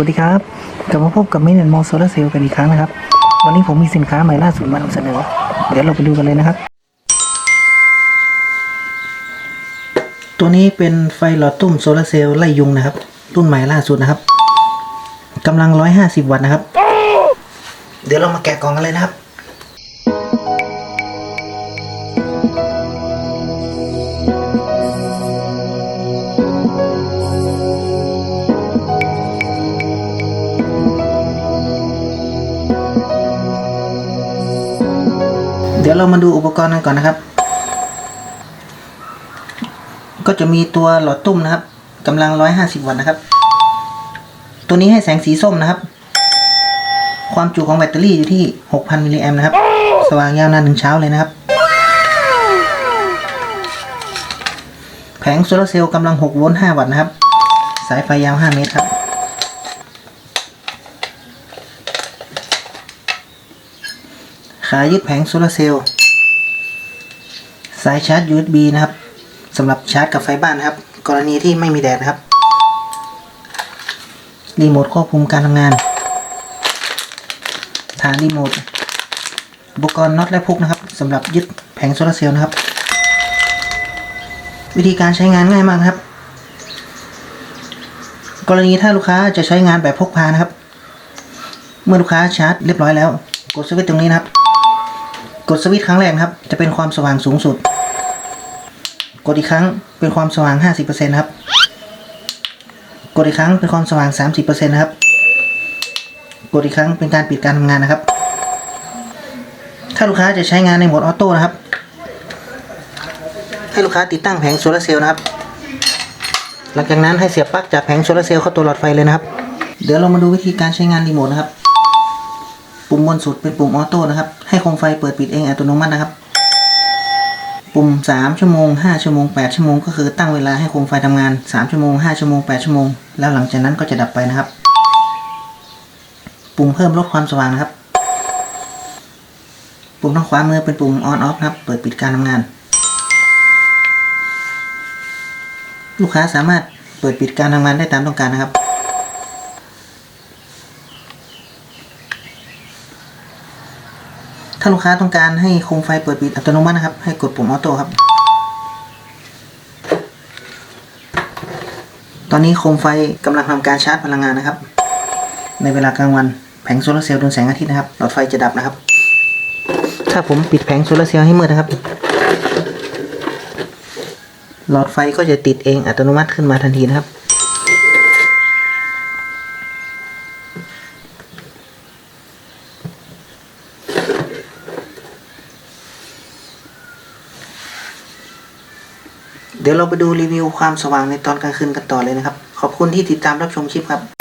วัสดีครับ กลับมาพบกับมินแอนมอลโซลาเซลล์กันอีกครั้งนะครับ วันนี้ผมมีสินค้าใหม่ล่าสุดมานำเสนอ เดี๋ยวเราไปดูกันเลยนะครับ ตัวนี้เป็นไฟหลอดตุ้มโซลาเซลล์ไล่ยุงนะครับ รุ่นใหม่ล่าสุดนะครับกำลัง 150 วัตต์นะครับ เดี๋ยวเรามาแกะกล่องกันเลยนะครับ เดี๋ยวเรามาดูอุปกรณ์กันก่อนนะครับ ก็จะมีตัวหลอดตุ้มนะครับกำลัง 150 วัตต์นะครับ ตัวนี้ให้แสงสีส้มนะครับ ความจุของแบตเตอรี่อยู่ที่ 6,000 มิลลิแอมป์นะครับ สว่างยาวนานถึงเช้าเลยนะครับ แผงโซลาเซลล์กำลัง 6 โวลต์ 5 วัตต์นะครับ สายไฟยาว 5 เมตรครับ ขายึดแผงโซลาร์เซลล์สายชาร์จ USB นะครับสำหรับชาร์จกับไฟบ้านนะครับ กรณีที่ไม่มีแดดนะครับรีโมทควบคุมการทำงาน ฐานรีโมทอุปกรณ์น็อตและพุกนะครับสำหรับยึดแผงโซลาร์เซลล์นะครับ วิธีการใช้งานง่ายมากครับ กรณีถ้าลูกค้าจะใช้งานแบบพกพานะครับ เมื่อลูกค้าชาร์จเรียบร้อยแล้ว กดสวิตช์ตรงนี้นะครับ กดสวิตช์ครั้งแรกครับ จะเป็นความสว่างสูงสุด กดอีกครั้งเป็นความสว่าง 50%นะครับ กดอีกครั้งเป็นความสว่าง 30%นะครับ กดอีกครั้งเป็นการปิดการทำงานนะครับ ถ้าลูกค้าจะใช้งานในโหมดออโต้นะครับ ให้ลูกค้าติดตั้งแผงโซลาร์เซลล์นะครับ หลังจากนั้นให้เสียบปลั๊กจากแผงโซลาร์เซลล์เข้าตัวหลอดไฟเลยนะครับ เดี๋ยวเรามาดูวิธีการใช้งานรีโมทนะครับ ปุ่มบนสุดเป็นปุ่มออโต้นะครับ ให้โคมไฟเปิดปิดเองอัตโนมัตินะครับ ปุ่ม 3 ชั่วโมง 5 ชั่วโมง 8 ชั่วโมง ก็คือตั้งเวลาให้โคมไฟทำงาน 3 ชั่วโมง 5 ชั่วโมง 8 ชั่วโมง แล้วหลังจากนั้นก็จะดับไปนะครับ ปุ่มเพิ่มลดความสว่างนะครับ ปุ่มทางขวามือเป็นปุ่ม on off นะครับ เปิดปิดการทำงาน ลูกค้าสามารถเปิดปิดการทำงานได้ตามต้องการนะครับ ถ้าลูกค้าต้องการให้โคมไฟเปิดปิดอัตโนมัตินะครับ ให้กดปุ่มออโต้ครับ ตอนนี้โคมไฟกำลังทำการชาร์จพลังงานนะครับ ในเวลากลางวันแผงโซลาร์เซลล์โดนแสงอาทิตย์นะครับหลอดไฟจะดับนะครับ ถ้าผมปิดแผงโซลาร์เซลล์ให้มืดนะครับ หลอดไฟก็จะติดเองอัตโนมัติขึ้นมาทันทีนะครับ ดี๋ยวเราไปดูรีวิวความสว่างในตอนกลางคืนกันต่อเลยนะครับ ขอบคุณที่ติดตามรับชมคลิปครับ